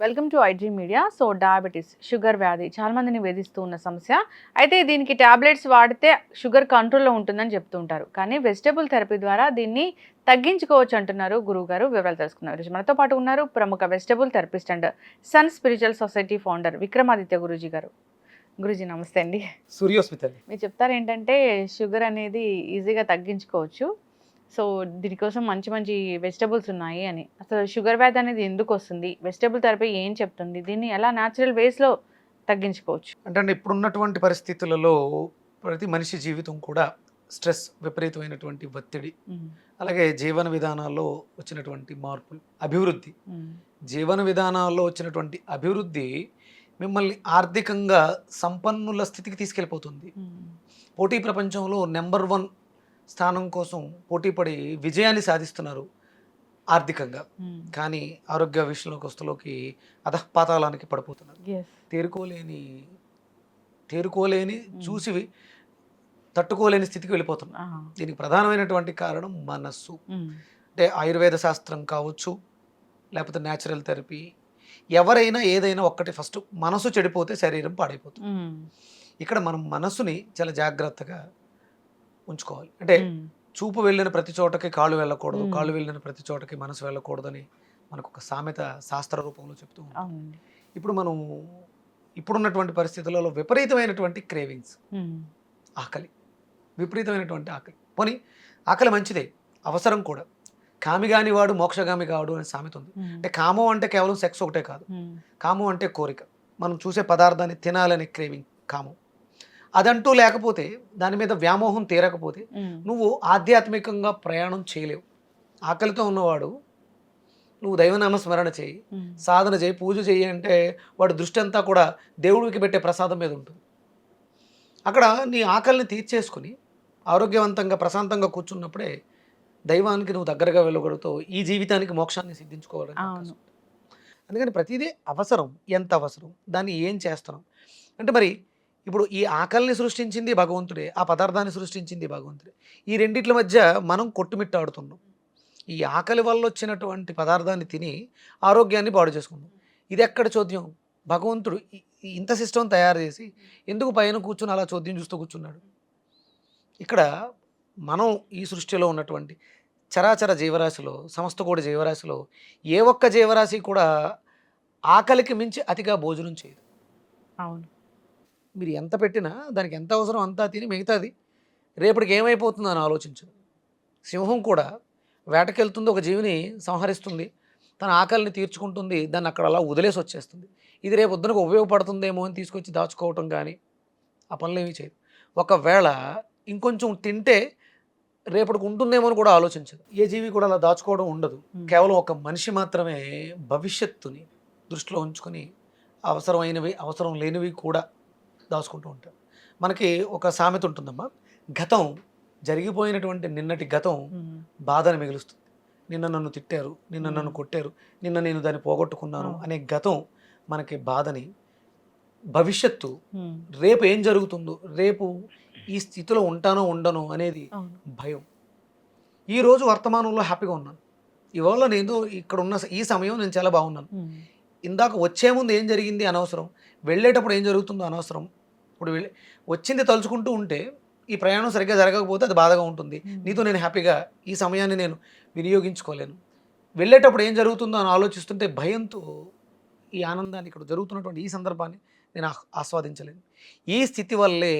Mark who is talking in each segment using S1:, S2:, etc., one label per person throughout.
S1: Welcome to IG media so diabetes sugar వ్యాధి చాలా మందిని వేధిస్తూ ఉన్న సమస్య. అయితే దీనికి టాబ్లెట్స్ వాడితే షుగర్ కంట్రోల్లో ఉంటుందని చెప్తూ ఉంటారు. కానీ వెజిటబుల్ థెరపీ ద్వారా దీన్ని తగ్గించుకోవచ్చు అంటున్నారు గురువుగారు వివరాలు తెలుసుకున్నారు. మనతో పాటు ఉన్నారు ప్రముఖ vegetable therapist and sun spiritual society founder Vikramaditya Guruji గారు. గురూజీ నమస్తే అండి.
S2: సూర్యోస్మితల్
S1: మీరు చెప్తారు ఏంటంటే షుగర్ అనేది ఈజీగా తగ్గించుకోవచ్చు. సో దీనికోసం మంచి మంచి వెజిటబుల్స్ ఉన్నాయి అని. అసలు షుగర్ వ్యాధి అనేది ఎందుకు వస్తుంది? వెజిటబుల్ థెరపీ ఏం చెప్తుంది? దీన్ని ఎలా న్యాచురల్ వేస్లో తగ్గించుకోవచ్చు?
S2: అంటే అంటే ఇప్పుడున్నటువంటి పరిస్థితులలో ప్రతి మనిషి జీవితం కూడా స్ట్రెస్ విపరీతమైనటువంటి ఒత్తిడి అలాగే జీవన విధానాల్లో వచ్చినటువంటి మార్పులు అభివృద్ధి. జీవన విధానాల్లో వచ్చినటువంటి అభివృద్ధి మిమ్మల్ని ఆర్థికంగా సంపన్నుల స్థితికి తీసుకెళ్ళిపోతుంది. పోటీ ప్రపంచంలో నెంబర్ వన్ స్థానం కోసం పోటీ పడి విజయాన్ని సాధిస్తున్నారు ఆర్థికంగా. కానీ ఆరోగ్య విషయంలోకి వస్తులోకి అధపాతాళానికి పడిపోతున్నారు. తేరుకోలేని తేరుకోలేని చూసి తట్టుకోలేని స్థితికి వెళ్ళిపోతున్నాం. దీనికి ప్రధానమైనటువంటి కారణం మనస్సు. అంటే ఆయుర్వేద శాస్త్రం కావచ్చు లేకపోతే న్యాచురల్ థెరపీ ఎవరైనా ఏదైనా ఒక్కటి ఫస్ట్ మనసు చెడిపోతే శరీరం పాడైపోతుంది. ఇక్కడ మనం మనసుని చాలా జాగ్రత్తగా ఉంచుకోవాలి. అంటే చూపు వెళ్ళిన ప్రతి చోటకి కాళ్ళు వెళ్ళకూడదు. కాళ్ళు వెళ్ళిన ప్రతి చోటకి మనసు వెళ్ళకూడదని మనకు ఒక సామెత శాస్త్ర రూపంలో చెప్తూ ఉంటాం. ఇప్పుడు మనం ఇప్పుడున్నటువంటి పరిస్థితులలో విపరీతమైనటువంటి క్రేవింగ్స్. ఆకలి. విపరీతమైనటువంటి ఆకలి. పోనీ ఆకలి మంచిదే అవసరం కూడా. కామిగాని వాడు మోక్షగామి కాడు అనే సామెత ఉంది. అంటే కామం అంటే కేవలం సెక్స్ ఒకటే కాదు. కామం అంటే కోరిక. మనం చూసే పదార్థాన్ని తినాలనే క్రేవింగ్ కామం. అదంటూ లేకపోతే దాని మీద వ్యామోహం తీరకపోతే నువ్వు ఆధ్యాత్మికంగా ప్రయాణం చేయలేవు. ఆకలితో ఉన్నవాడు నువ్వు దైవనామ స్మరణ చేయి సాధన చేయి పూజ చేయి అంటే వాడి దృష్టి అంతా కూడా దేవుడికి పెట్టే ప్రసాదం మీద ఉంటుంది. అక్కడ నీ ఆకలిని తీర్చేసుకుని ఆరోగ్యవంతంగా ప్రశాంతంగా కూర్చున్నప్పుడే దైవానికి నువ్వు దగ్గరగా వెళ్ళగలుగుతావు ఈ జీవితానికి మోక్షాన్ని ఉంటుంది. అందుకని ప్రతిదీ అవసరం ఎంత అవసరం దాన్ని ఏం చేస్తున్నాం? అంటే మరి ఇప్పుడు ఈ ఆకలిని సృష్టించింది భగవంతుడే ఆ పదార్థాన్ని సృష్టించింది భగవంతుడే. ఈ రెండిట్ల మధ్య మనం కొట్టుమిట్టాడుతున్నాం. ఈ ఆకలి వల్ల వచ్చినటువంటి పదార్థాన్ని తిని ఆరోగ్యాన్ని పాడు చేసుకున్నాం ఇది ఎక్కడ చోద్యం? భగవంతుడు ఇంత సిస్టమ్ తయారు చేసి ఎందుకు పైన కూర్చుని అలా చోద్యం చూస్తూ కూర్చున్నాడు? ఇక్కడ మనం ఈ సృష్టిలో ఉన్నటువంటి చరాచర జీవరాశిలో సమస్త కూడా జీవరాశిలో ఏ ఒక్క జీవరాశి కూడా ఆకలికి మించి అతిగా భోజనం చేయదు.
S1: అవును.
S2: మీరు ఎంత పెట్టినా దానికి ఎంత అవసరం అంతా తిని మిగతాది రేపటికి ఏమైపోతుందో అని ఆలోచించదు సింహం కూడా వేటకెళ్తుంది ఒక జీవిని సంహరిస్తుంది తన ఆకలిని తీర్చుకుంటుంది దాన్ని అక్కడ అలా వదిలేసి వచ్చేస్తుంది. ఇది రేపు పొద్దునకు ఉపయోగపడుతుందేమో అని తీసుకొచ్చి దాచుకోవటం కానీ ఆ పనులు ఏమీ చేయదు. ఒకవేళ ఇంకొంచెం తింటే రేపటికి ఉంటుందేమో అని కూడా ఆలోచించదు. ఏ జీవి కూడా అలా దాచుకోవడం ఉండదు. కేవలం ఒక మనిషి మాత్రమే భవిష్యత్తుని దృష్టిలో ఉంచుకొని అవసరమైనవి అవసరం లేనివి కూడా దాచుకుంటూ ఉంటారు. మనకి ఒక సామెత ఉంటుందమ్మా. గతం జరిగిపోయినటువంటి నిన్నటి గతం బాధను మిగులుస్తుంది. నిన్న నన్ను తిట్టారు నిన్న నన్ను కొట్టారు నిన్న నేను దాన్ని పోగొట్టుకున్నాను. అనే గతం మనకి బాధని భవిష్యత్తు రేపు ఏం జరుగుతుందో రేపు ఈ స్థితిలో ఉంటానో ఉండను అనేది భయం. ఈ రోజు వర్తమానంలో హ్యాపీగా ఉన్నాను. ఇవాళ నేను ఇక్కడ ఉన్న ఈ సమయం నేను చాలా బాగున్నాను. ఇందాక వచ్చే ముందు ఏం జరిగింది అనవసరం వెళ్ళేటప్పుడు ఏం జరుగుతుందో అనవసరం. ఇప్పుడు వెళ్ళి వచ్చింది తలుచుకుంటూ ఉంటే ఈ ప్రయాణం సరిగ్గా జరగకపోతే అది బాధగా ఉంటుంది. నీతో నేను హ్యాపీగా ఈ సమయాన్ని నేను వినియోగించుకోలేను. వెళ్ళేటప్పుడు ఏం జరుగుతుందో అని ఆలోచిస్తుంటే భయంతో ఈ ఆనందాన్ని ఇక్కడ జరుగుతున్నటువంటి ఈ సందర్భాన్ని నేను ఆస్వాదించలేను. ఈ స్థితి వల్లే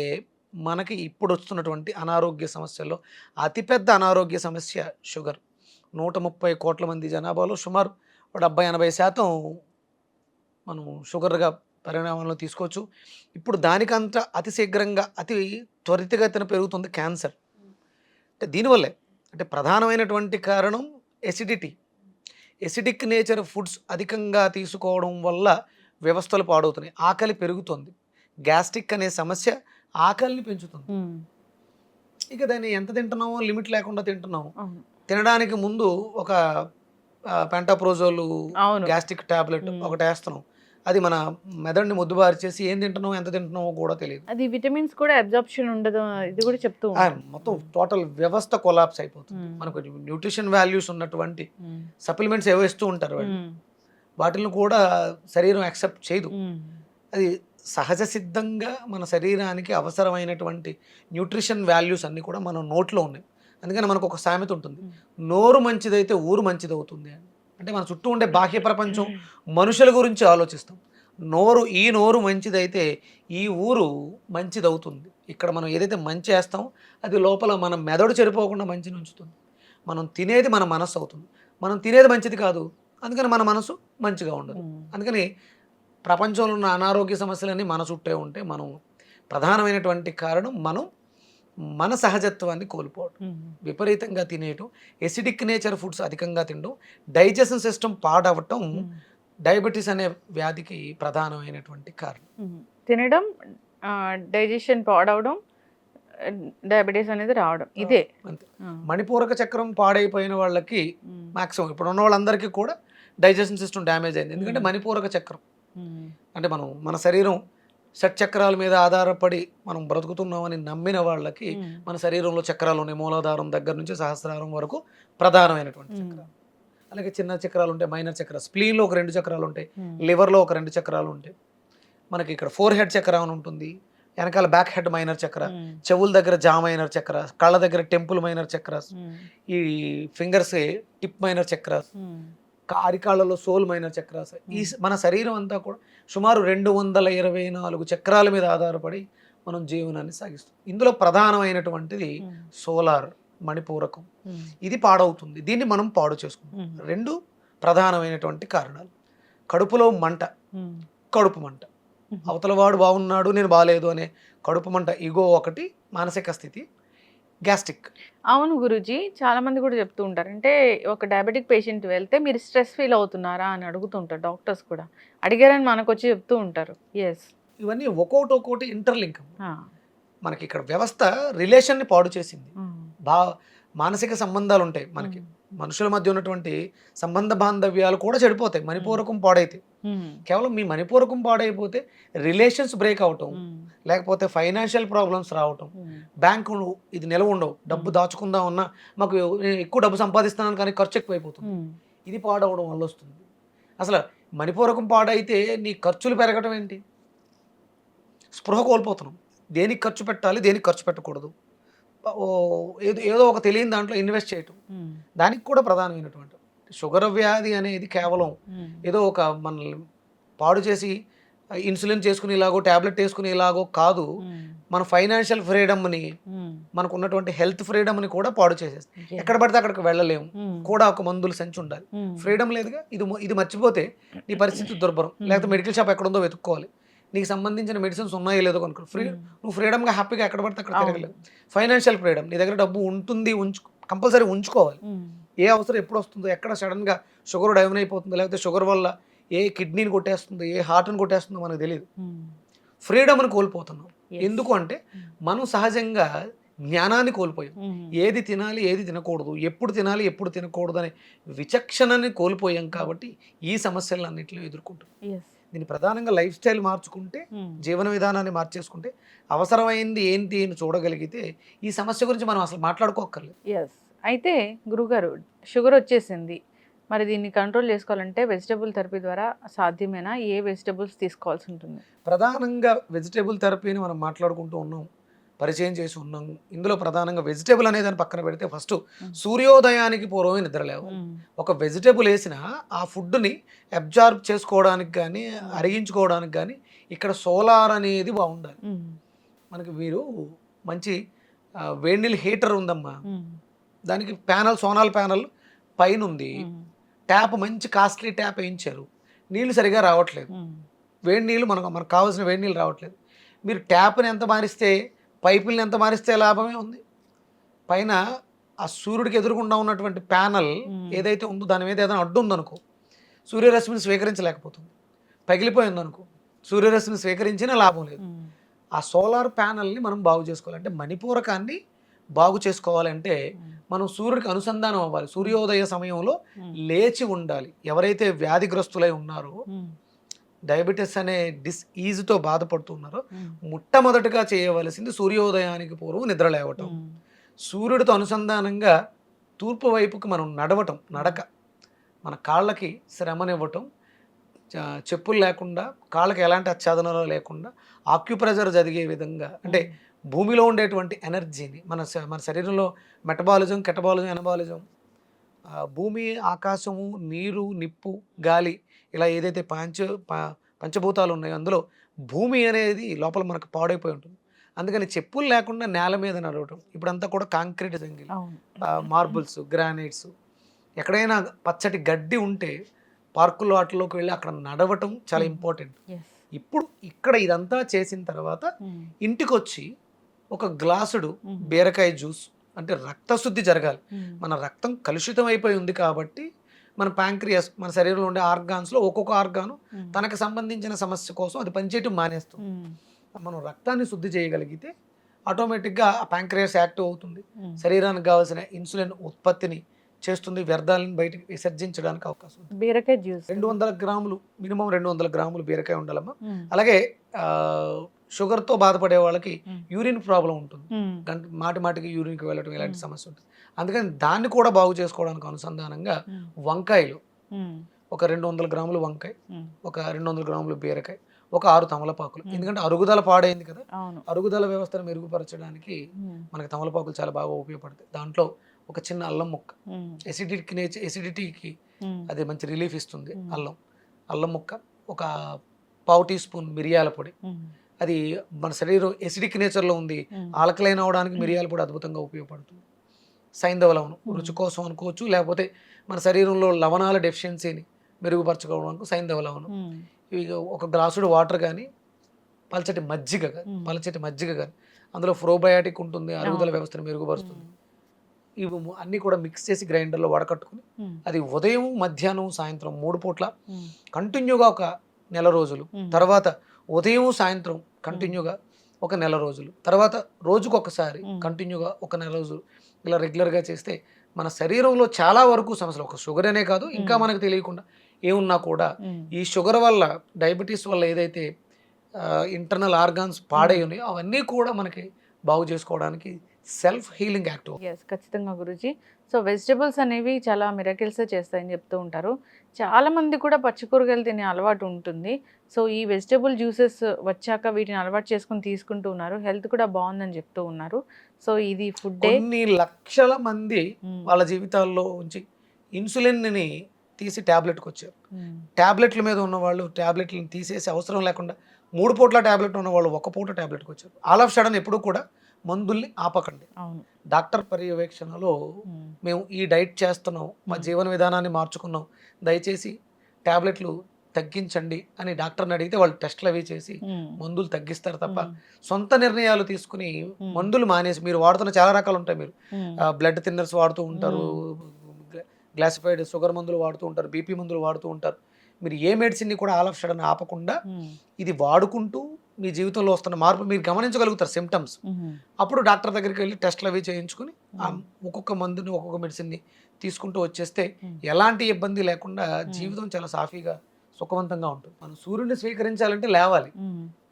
S2: మనకి ఇప్పుడు వస్తున్నటువంటి అనారోగ్య సమస్యల్లో అతిపెద్ద అనారోగ్య సమస్య షుగర్. నూట ముప్పై కోట్ల మంది జనాభాలో సుమారు డెబ్బై ఎనభై శాతం మనం షుగర్గా పరిణామంలో తీసుకోవచ్చు. ఇప్పుడు దానికంత అతి శీఘ్రంగా అతి త్వరితగతిన పెరుగుతుంది క్యాన్సర్. అంటే దీనివల్లే అంటే ప్రధానమైనటువంటి కారణం ఎసిడిటీ. ఎసిడిక్ నేచర్ ఫుడ్స్ అధికంగా తీసుకోవడం వల్ల వ్యవస్థలు పాడవుతున్నాయి. ఆకలి పెరుగుతుంది. గ్యాస్ట్రిక్ అనే సమస్య ఆకలిని పెంచుతుంది ఇక దాన్ని ఎంత తింటున్నామో లిమిట్ లేకుండా తింటున్నాము తినడానికి ముందు ఒక పెంటాప్రోజోలు గ్యాస్ట్రిక్ టాబ్లెట్. ఒకటి వేస్తున్నాం అది మన మెదడుని ముద్దుబారి చేసి ఏం తింటున్నావు ఎంత తింటున్నావో కూడా తెలియదు
S1: అది విటమిన్స్ కూడా అబ్జార్ప్షన్ ఉండదు ఇది కూడా చెప్తూ.
S2: మొత్తం టోటల్ వ్యవస్థ కొలాప్స్ అయిపోతుంది. మనకు న్యూట్రిషన్ వాల్యూస్ ఉన్నటువంటి. సప్లిమెంట్స్ ఏవో ఇస్తూ ఉంటారు. వాటిని కూడా శరీరం యాక్సెప్ట్ చేయదు. అది సహజ సిద్ధంగా మన శరీరానికి అవసరమైనటువంటి న్యూట్రిషన్ వాల్యూస్ అన్నీ కూడా మన నోట్లో ఉన్నాయి. అందుకని మనకు ఒక సామెత ఉంటుంది. నోరు మంచిదైతే ఊరు మంచిది అవుతుంది అని. అంటే మన చుట్టూ ఉండే బాహ్య ప్రపంచం మనుషుల గురించి ఆలోచిస్తాం. నోరు ఈ నోరు మంచిదైతే ఈ ఊరు మంచిది అవుతుంది ఇక్కడ మనం ఏదైతే మంచి వేస్తామో అది లోపల మన మెదడు చెడిపోకుండా మంచిని ఉంచుతుంది. మనం తినేది మన మనస్సు అవుతుంది. మనం తినేది మంచిది కాదు. అందుకని మన మనసు మంచిగా ఉండదు. అందుకని ప్రపంచంలో ఉన్న అనారోగ్య సమస్యలన్నీ మన చుట్టే ఉంటే మనం ప్రధానమైనటువంటి కారణం మనం మన సహజత్వాన్ని కోల్పోవడం. విపరీతంగా తినేయటం ఎసిడిక్ నేచర్ ఫుడ్స్ అధికంగా తినడం డైజెషన్ సిస్టమ్ పాడవటం. డయాబెటీస్ అనే వ్యాధికి ప్రధానమైనటువంటి కారణం.
S1: తినడం డైజెషన్ పాడవడం డయాబెటీస్ అనేది రావడం ఇదే
S2: అంతే. మణిపూరక చక్రం పాడైపోయిన వాళ్ళకి. మాక్సిమం ఇప్పుడు ఉన్న వాళ్ళందరికీ కూడా డైజెషన్ సిస్టమ్ డ్యామేజ్ అయింది ఎందుకంటే. మణిపూరక చక్రం. అంటే మనం మన శరీరం షట్ చక్రాల మీద ఆధారపడి మనం బ్రతుకుతున్నామని నమ్మిన వాళ్ళకి. మన శరీరంలో చక్రాలు ఉన్నాయి మూలాధారం దగ్గర నుంచి సహస్రారం వరకు ప్రధానమైనటువంటి. చక్రాలు అలాగే చిన్న చక్రాలు ఉంటాయి మైనర్ చక్రాలు స్ప్లీన్లో ఒక రెండు చక్రాలు ఉంటాయి. లివర్లో ఒక రెండు చక్రాలు ఉంటాయి మనకి ఇక్కడ ఫోర్ హెడ్ చక్రం అని ఉంటుంది వెనకాల బ్యాక్ హెడ్ మైనర్ చక్ర. చెవుల దగ్గర జా మైనర్ చక్ర కళ్ళ దగ్గర టెంపుల్ మైనర్ చక్రాస్. ఈ ఫింగర్స్ టిప్ మైనర్ చక్రాస్. అరికాళ్ళలో సోల్ మైనర్ చక్రాస్ ఈ మన శరీరం అంతా కూడా సుమారు రెండు వందల ఇరవై నాలుగు చక్రాల మీద ఆధారపడి మనం జీవనాన్ని సాగిస్తాం ఇందులో ప్రధానమైనటువంటిది. సోలార్ మణిపూరకం. ఇది పాడవుతుంది దీన్ని మనం పాడు చేసుకుంటాం. రెండు ప్రధానమైనటువంటి కారణాలు కడుపులో మంట. కడుపు మంట
S1: మ్మ్.
S2: అవతల వాడు బాగున్నాడు నేను బాగాలేదు అనే కడుపు మంట ఇగో ఒకటి మానసిక స్థితి గ్యాస్ట్రిక్.
S1: అవును గురుజీ చాలా మంది కూడా చెప్తూ ఉంటారు. అంటే ఒక డయాబెటిక్ పేషెంట్ వెళ్తే మీరు స్ట్రెస్ ఫీల్ అవుతున్నారా అని అడుగుతుంటారు డాక్టర్స్ కూడా. అడిగారని మనకు వచ్చి చెప్తూ ఉంటారు. ఎస్
S2: ఇవన్నీ ఒక్కోటి ఒక్కోటి ఇంటర్లింక్ మనకి ఇక్కడ వ్యవస్థ రిలేషన్ని పాడు చేసింది. బా మానసిక సంబంధాలు ఉంటాయి మనకి. మనుషుల మధ్య ఉన్నటువంటి సంబంధ బాంధవ్యాలు కూడా చెడిపోతాయి. మణిపూరకం పాడైతే. కేవలం మీ మణిపూరకం పాడైపోతే రిలేషన్స్ బ్రేక్ అవటం లేకపోతే ఫైనాన్షియల్ ప్రాబ్లమ్స్ రావటం బ్యాంకు ఇది నిలవ ఉండవు. డబ్బు దాచుకుందాం ఉన్నా మాకు ఎక్కువ డబ్బు సంపాదిస్తున్నాను కానీ ఖర్చు ఎక్కువైపోతుంది. ఇది పాడవడం వల్ల వస్తుంది. అసలు మణిపూరకం పాడైతే నీ ఖర్చులు పెరగటం ఏంటి? స్పృహ కోల్పోతున్నాం. దేనికి ఖర్చు పెట్టాలి? దేనికి ఖర్చు పెట్టకూడదు? ఏదో ఏదో ఒక తెలియని దాంట్లో ఇన్వెస్ట్ చేయటం. దానికి కూడా ప్రధానమైనటువంటి షుగర్ వ్యాధి అనేది కేవలం ఏదో ఒక మనల్ని పాడు చేసి ఇన్సులిన్ చేసుకునేలాగో ట్యాబ్లెట్ వేసుకునేలాగో కాదు. మన ఫైనాన్షియల్ ఫ్రీడమ్ని మనకు ఉన్నటువంటి హెల్త్ ఫ్రీడమ్ని కూడా పాడు చేసేస్తుంది ఎక్కడ పడితే అక్కడికి వెళ్ళలేము. కూడా ఒక మందులు సంచి ఉండాలి. ఫ్రీడమ్ లేదుగా ఇది ఇది మర్చిపోతే నీ పరిస్థితి దుర్భరం. లేకపోతే మెడికల్ షాప్ ఎక్కడ ఉందో వెతుక్కోవాలి. నీకు సంబంధించిన మెడిసిన్స్ ఉన్నాయో లేదో కనుక్కో. ఫ్రీ నువ్వు ఫ్రీడమ్గా హ్యాపీగా ఎక్కడ పడితే అక్కడ. తిరగలేవు. ఫైనాన్షియల్ ఫ్రీడమ్ నీ దగ్గర డబ్బు ఉంటుంది ఉంచు కంపల్సరీ ఉంచుకోవాలి. ఏ అవసరం ఎప్పుడు వస్తుందో ఎక్కడ సడన్గా షుగర్ డౌన్ అయిపోతుందో లేకపోతే షుగర్ వల్ల ఏ కిడ్నీని కొట్టేస్తుందో ఏ హార్ట్ని కొట్టేస్తుందో మనకు తెలియదు ఫ్రీడమ్ని కోల్పోతున్నాం. ఎందుకు అంటే మనం సహజంగా జ్ఞానాన్ని కోల్పోయాం. ఏది తినాలి ఏది తినకూడదు ఎప్పుడు తినాలి ఎప్పుడు తినకూడదు అనే విచక్షణని కోల్పోయాం కాబట్టి ఈ సమస్యలన్నింటిలో ఎదుర్కొంటాం దీన్ని ప్రధానంగా లైఫ్ స్టైల్ మార్చుకుంటే జీవన విధానాన్ని మార్చేసుకుంటే అవసరమైంది ఏంటి అని చూడగలిగితే ఈ సమస్య గురించి మనం అసలు మాట్లాడుకోక్కర్లేదు.
S1: ఎస్ అయితే గురుగారు షుగర్ వచ్చేసింది. మరి దీన్ని కంట్రోల్ చేసుకోవాలంటే వెజిటబుల్ థెరపీ ద్వారా సాధ్యమేనా? ఏ వెజిటబుల్స్ తీసుకోవాల్సి ఉంటుంది?
S2: ప్రధానంగా వెజిటేబుల్ థెరపీని మనం మాట్లాడుకుంటూ ఉన్నాం. పరిచయం చేసి ఉన్నాం. ఇందులో ప్రధానంగా వెజిటేబుల్ అనే దాన్ని పక్కన పెడితే ఫస్ట్ సూర్యోదయానికి పూర్వమే నిద్రలేవు ఒక వెజిటేబుల్ వేసిన ఆ ఫుడ్ని అబ్జార్బ్ చేసుకోవడానికి కానీ అరిగించుకోవడానికి కానీ ఇక్కడ సోలార్ అనేది బాగుండాలి. మనకి మీరు మంచి నీళ్ళు హీటర్ ఉందమ్మా. దానికి ప్యానల్ సోనాల్ ప్యానల్ పైన ఉంది. ట్యాప్ మంచి కాస్ట్లీ ట్యాప్ వేయించారు. నీళ్ళు సరిగా రావట్లేదు. వేడి నీళ్ళు మనకు మనకు కావాల్సిన వేడి నీళ్ళు రావట్లేదు. మీరు ట్యాప్ని ఎంత మారిస్తే పైపుల్ని ఎంత మారిస్తే లాభమే ఉంది. పైన ఆ సూర్యుడికి ఎదురుకుండా ఉన్నటువంటి ప్యానల్. ఏదైతే ఉందో దాని మీద ఏదైనా అడ్డు ఉందనుకో సూర్యరశ్మిని స్వీకరించలేకపోతుంది. పగిలిపోయింది అనుకో సూర్యరశ్మిని స్వీకరించినా లాభం లేదు. ఆ సోలార్ ప్యానల్ని మనం బాగు చేసుకోవాలి అంటే మణిపూరకాన్ని బాగు చేసుకోవాలంటే మనం సూర్యుడికి అనుసంధానం అవ్వాలి. సూర్యోదయ సమయంలో లేచి ఉండాలి. ఎవరైతే వ్యాధిగ్రస్తులై ఉన్నారో డయాబెటీస్ అనే డిస్ఈజ్తో బాధపడుతున్నారో. మొట్టమొదటిగా చేయవలసింది సూర్యోదయానికి పూర్వం నిద్ర లేవటం. సూర్యుడితో అనుసంధానంగా తూర్పు వైపుకి మనం నడవటం నడక. మన కాళ్ళకి శ్రమనివ్వటం చెప్పులు లేకుండా కాళ్ళకి ఎలాంటి ఆచ్ఛాదనలు లేకుండా ఆక్యుప్రెజర్ జరిగే విధంగా అంటే భూమిలో ఉండేటువంటి ఎనర్జీని మన మన శరీరంలో మెటబాలిజం కెటబాలిజం ఎనబాలిజం భూమి ఆకాశము నీరు నిప్పు గాలి ఇలా ఏదైతే పంచ పంచభూతాలు ఉన్నాయో అందులో భూమి అనేది లోపల మనకు పాడైపోయి ఉంటుంది అందుకని చెప్పులు లేకుండా నేల మీద నడవటం ఇప్పుడంతా కూడా కాంక్రీట్ జంగిల్ మార్బుల్స్ గ్రానైట్స్ ఎక్కడైనా పచ్చటి గడ్డి ఉంటే పార్కుల్లో వాటిలోకి వెళ్ళి అక్కడ నడవటం చాలా. ఇంపార్టెంట్. ఇప్పుడు ఇక్కడ ఇదంతా చేసిన తర్వాత. ఇంటికి వచ్చి ఒక గ్లాసుడు. బీరకాయ జ్యూస్ అంటే రక్తశుద్ధి జరగాలి. మన రక్తం కలుషితం అయిపోయి ఉంది కాబట్టి మన ప్యాంక్రియాస్ మన శరీరంలో ఉండే ఆర్గాన్స్లో ఒక్కొక్క ఆర్గాను. తనకు సంబంధించిన సమస్య కోసం అది పనిచేయటం మానేస్తుంది. మనం రక్తాన్ని శుద్ధి చేయగలిగితే ఆటోమేటిక్గా ఆ ప్యాంక్రియాస్ యాక్టివ్ అవుతుంది. శరీరానికి కావాల్సిన ఇన్సులిన్ ఉత్పత్తిని చేస్తుంది వ్యర్థాలను బయటికి విసర్జించడానికి అవకాశం ఉంది
S1: బీరకాయ జ్యూస్
S2: రెండు వందల గ్రాములు మినిమం రెండు వందల గ్రాములు బీరకాయ ఉండాలమ్మా. అలాగే షుగర్తో బాధపడే వాళ్ళకి. యూరిన్ ప్రాబ్లం ఉంటుంది మాటి మాటికి యూరిన్కి వెళ్ళడం ఇలాంటి. సమస్య ఉంటుంది అందుకని దాన్ని కూడా బాగు చేసుకోవడానికి అనుసంధానంగా. వంకాయలు. ఒక రెండు వందల గ్రాములు వంకాయ. ఒక రెండు వందల గ్రాములు బీరకాయ ఒక ఆరు తమలపాకులు. ఎందుకంటే అరుగుదల పాడైంది కదా అరుగుదల వ్యవస్థను మెరుగుపరచడానికి. మనకి తమలపాకులు చాలా బాగా ఉపయోగపడతాయి దాంట్లో ఒక చిన్న అల్లం ముక్క
S1: Mm.
S2: ఎసిడిటీకి నేచ ఎసిడిటీకి. అది మంచి రిలీఫ్ ఇస్తుంది. అల్లం అల్లం ముక్క ఒక పావు టీ స్పూన్ మిరియాల పొడి. అది మన శరీరం ఎసిడిక్ నేచర్లో ఉంది. ఆల్కలైన్ అవడానికి మిరియాల పొడి అద్భుతంగా ఉపయోగపడుతుంది సైంధవ లవణం. రుచి కోసం అనుకోవచ్చు లేకపోతే మన శరీరంలో లవణాల డెఫిషియన్సీని మెరుగుపరచుకోవడానికి సైంధవ లవణం. ఇవి ఒక గ్లాసుడు వాటర్ కానీ పలచటి మజ్జిగ కానీ. పలచటి మజ్జిగ కానీ అందులో ప్రోబయాటిక్ ఉంటుంది అరుగుదల. వ్యవస్థను మెరుగుపరుస్తుంది. ఇవి అన్నీ కూడా మిక్స్ చేసి గ్రైండర్లో వడకట్టుకుని. అది ఉదయం మధ్యాహ్నం సాయంత్రం మూడు పూట్ల. కంటిన్యూగా ఒక నెల రోజులు. తర్వాత ఉదయం సాయంత్రం కంటిన్యూగా ఒక నెల రోజులు తర్వాత రోజుకు ఒకసారి
S1: Mm.
S2: కంటిన్యూగా ఒక నెల రోజులు ఇలా రెగ్యులర్గా చేస్తే మన శరీరంలో చాలా వరకు సమస్యలు ఒక షుగర్ అనే కాదు ఇంకా. మనకు తెలియకుండా ఏమున్నా కూడా. ఈ షుగర్ వల్ల డయాబెటీస్ వల్ల ఏదైతే ఇంటర్నల్ ఆర్గాన్స్ పాడై ఉన్నాయో అవన్నీ కూడా మనకి బాగు చేసుకోవడానికి సెల్ఫ్ హీలింగ్ యాక్ట్
S1: ఎస్ ఖచ్చితంగా గురుజీ. సో వెజిటబుల్స్ అనేవి చాలా మిరకిల్స్ చేస్తాయని చెప్తూ ఉంటారు. చాలా మంది కూడా పచ్చి కూరగాయలు తినే అలవాటు ఉంటుంది. సో ఈ వెజిటబుల్ జ్యూసెస్ వచ్చాక వీటిని అలవాటు చేసుకుని తీసుకుంటూ ఉన్నారు. హెల్త్ కూడా బాగుందని చెప్తూ ఉన్నారు. సో ఇది ఫుడ్
S2: కొన్ని లక్షల మంది వాళ్ళ జీవితాల్లో ఉంచి ఇన్సులిన్ని తీసి ట్యాబ్లెట్కి వచ్చారు ట్యాబ్లెట్ల మీద ఉన్న వాళ్ళు ట్యాబ్లెట్లను తీసేసి అవసరం లేకుండా మూడు పూట్ల ట్యాబ్లెట్ ఉన్న వాళ్ళు ఒక పూట ట్యాబ్లెట్కి వచ్చారు ఆల్ ఆఫ్ సడన్ ఎప్పుడు కూడా మందుల్ని ఆపకండి. డాక్టర్ పర్యవేక్షణలో. మేము. ఈ డైట్ చేస్తున్నాం మా. జీవన విధానాన్ని మార్చుకున్నాం. దయచేసి ట్యాబ్లెట్లు తగ్గించండి అని డాక్టర్ని అడిగితే వాళ్ళు టెస్ట్లు అవి చేసి. మందులు తగ్గిస్తారు తప్ప. సొంత నిర్ణయాలు తీసుకుని. మందులు మానేసి మీరు వాడుతున్న చాలా రకాలు ఉంటాయి మీరు. బ్లడ్ థిన్నర్స్ వాడుతూ ఉంటారు గ్లాసిఫైడ్ షుగర్ మందులు వాడుతూ ఉంటారు బీపీ మందులు వాడుతూ ఉంటారు మీరు ఏ మెడిసిన్ని కూడా ఆల్ ఆఫ్ సడన్ ఆపకుండా. ఇది వాడుకుంటూ మీ జీవితంలో వస్తున్న మార్పు మీరు గమనించగలుగుతారు సిమ్టమ్స్. అప్పుడు డాక్టర్ దగ్గరికి వెళ్ళి టెస్ట్లు అవి చేయించుకుని. ఒక్కొక్క మందుని ఒక్కొక్క మెడిసిన్ని తీసుకుంటూ వచ్చేస్తే. ఎలాంటి ఇబ్బంది లేకుండా. జీవితం చాలా సాఫీగా సుఖవంతంగా ఉంటుంది మనం సూర్యుడిని స్వీకరించాలంటే లేవాలి.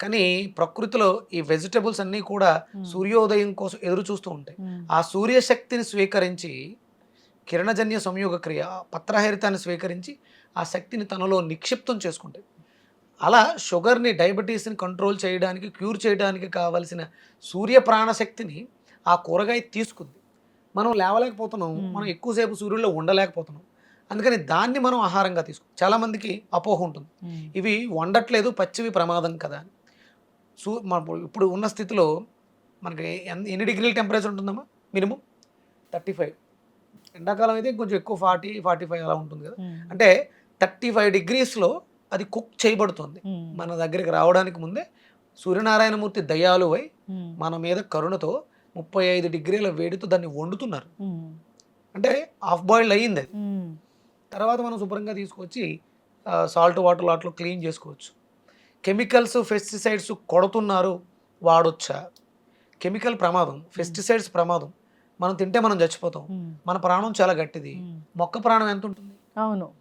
S2: కానీ ప్రకృతిలో ఈ వెజిటబుల్స్ అన్నీ కూడా. సూర్యోదయం కోసం ఎదురు చూస్తూ ఉంటాయి. ఆ సూర్యశక్తిని స్వీకరించి కిరణజన్య సంయోగ క్రియ పత్రహరితాన్ని స్వీకరించి ఆ శక్తిని తనలో నిక్షిప్తం చేసుకుంటాయి అలా షుగర్ని డయాబెటీస్ని కంట్రోల్ చేయడానికి క్యూర్ చేయడానికి కావలసిన సూర్య ప్రాణశక్తిని ఆ కూరగాయ తీసుకుంది మనం లేవలేకపోతున్నాం. మనం ఎక్కువసేపు సూర్యుల్లో ఉండలేకపోతున్నాం అందుకని దాన్ని మనం ఆహారంగా తీసుకుంటాం చాలామందికి అపోహ ఉంటుంది. ఇవి వండట్లేదు పచ్చివి ప్రమాదం కదా సూ ఇప్పుడు ఉన్న స్థితిలో మనకి ఎన్- ఎన్ని డిగ్రీల టెంపరేచర్ ఉంటుందమ్మా మినిమం థర్టీ ఫైవ్ ఎండాకాలం అయితే కొంచెం ఎక్కువ ఫార్టీ ఫార్టీ ఫైవ్ అలా ఉంటుంది కదా. అంటే థర్టీ ఫైవ్ డిగ్రీస్లో అది కుక్ చేయబడుతుంది. మన దగ్గరికి రావడానికి ముందే సూర్యనారాయణమూర్తి దయాలువై. మన మీద కరుణతో ముప్పై ఐదు డిగ్రీల వేడితో దాన్ని వండుతున్నారు. అంటే హాఫ్ బాయిల్డ్ అయ్యింది అది. తర్వాత మనం శుభ్రంగా తీసుకొచ్చి సాల్ట్ వాటర్ వాటిలో క్లీన్ చేసుకోవచ్చు. కెమికల్స్ పెస్టిసైడ్స్ కొడుతున్నారు వాడొచ్చా? కెమికల్ ప్రమాదం పెస్టిసైడ్స్ ప్రమాదం. మనం తింటే మనం చచ్చిపోతాం.
S1: Mm.
S2: మన ప్రాణం చాలా గట్టిది.
S1: Mm.
S2: మొక్క ప్రాణం ఎంత ఉంటుంది?
S1: అవును.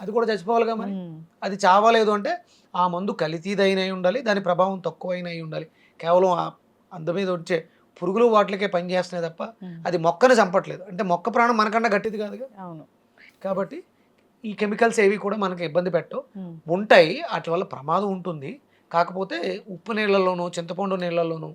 S2: అది కూడా చచ్చిపోవాలిగా మరి? అది చావలేదు అంటే ఆ మందు కల్తీదైన ఉండాలి దాని ప్రభావం తక్కువైన ఉండాలి. కేవలం ఆ అంద మీద వచ్చే పురుగులు వాటికే పనిచేస్తున్నాయి తప్ప అది మొక్కను చంపట్లేదు. అంటే మొక్క ప్రాణం మనకన్నా గట్టిది కాదుగా?
S1: అవును.
S2: కాబట్టి ఈ కెమికల్స్ ఏవి కూడా మనకి ఇబ్బంది పెట్టవు. ఉంటాయి. వాటి వల్ల ప్రమాదం ఉంటుంది. కాకపోతే ఉప్పు నీళ్ళలోనూ చింతపండు నీళ్ళలోనూ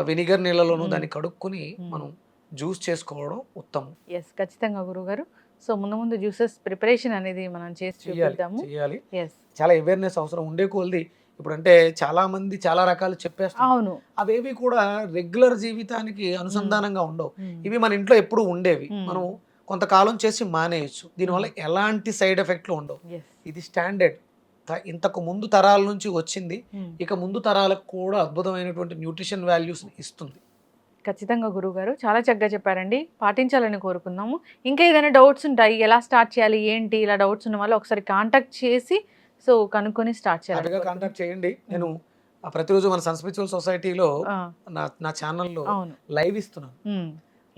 S2: వెనిగర్ నీళ్ళలోనూ. దాన్ని కడుక్కొని. మనం జ్యూస్ చేసుకోవడం ఉత్తమం.
S1: ఎస్ ఖచ్చితంగా గురుగారు సో ముందు ముందు జ్యూసెస్ ప్రిపరేషన్ అనేది మనం చేసి చూపిద్దాము.
S2: చేయాలి. చాలా అవేర్నెస్ అవసరం. ఉండే కొలది ఇప్పుడు అంటే చాలా మంది చాలా రకాలు చెప్పేస్తారు
S1: అవును.
S2: అవేవి కూడా రెగ్యులర్ జీవితానికి అనుసంధానంగా ఉండవు. ఇవి మన ఇంట్లో ఎప్పుడు ఉండేవి. మనం కొంతకాలం చేసి మానేయచ్చు. దీనివల్ల ఎలాంటి సైడ్ ఎఫెక్ట్లు ఉండవు. ఇది స్టాండర్డ్. ఇంతకు ముందు తరాల నుంచి వచ్చింది.
S1: ఉమ్.
S2: ఇక ముందు తరాలకు కూడా అద్భుతమైనటువంటి న్యూట్రిషన్ వాల్యూస్ ఇస్తుంది.
S1: ఖచ్చితంగా గురుగారు చాలా చక్కగా చెప్పారండి. పాటించాలని కోరుకుందాము. ఇంకా ఏదైనా డౌట్స్ ఉంటాయి ఎలా స్టార్ట్ చేయాలి ఏంటి ఇలా డౌట్స్ ఉన్న వాళ్ళు ఒకసారి కాంటాక్ట్ చేసి సో కనుక్కొని స్టార్ట్ చేయాలి.
S2: కాంటాక్ట్ చేయండి. నేను ఆ ప్రతిరోజు మన సన్స్పిరిచువల్ సొసైటీలో నా నా ఛానల్లో లైవ్ ఇస్తున్నాను.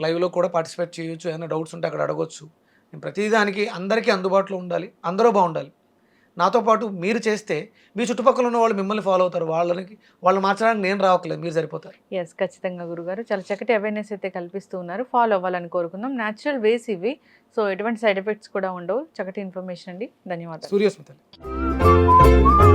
S2: లైవ్లో కూడా పార్టిసిపేట్ చేయొచ్చు. ఏమైనా డౌట్స్ ఉంటే అక్కడ అడగొచ్చు. నేను ప్రతిదానికి అందరికీ అందుబాటులో ఉండాలి. అందరూ బాగుండాలి. నాతో పాటు మీరు చేస్తే మీ చుట్టుపక్కల ఉన్న వాళ్ళు మిమ్మల్ని ఫాలో అవుతారు. వాళ్ళకి వాళ్ళు మార్చడానికి నేను రావట్లేదు. మీరు సరిపోతారు.
S1: ఎస్ ఖచ్చితంగా గురుగారు. చాలా చక్కటి అవేర్నెస్ అయితే కల్పిస్తూ ఉన్నారు. ఫాలో అవ్వాలని కోరుకుందాం. న్యాచురల్ వేస్ ఇవి. సో ఎటువంటి సైడ్ ఎఫెక్ట్స్ కూడా ఉండవు. చక్కటి ఇన్ఫర్మేషన్ అండి. ధన్యవాదాలు.
S2: సూర్యస్మితలు.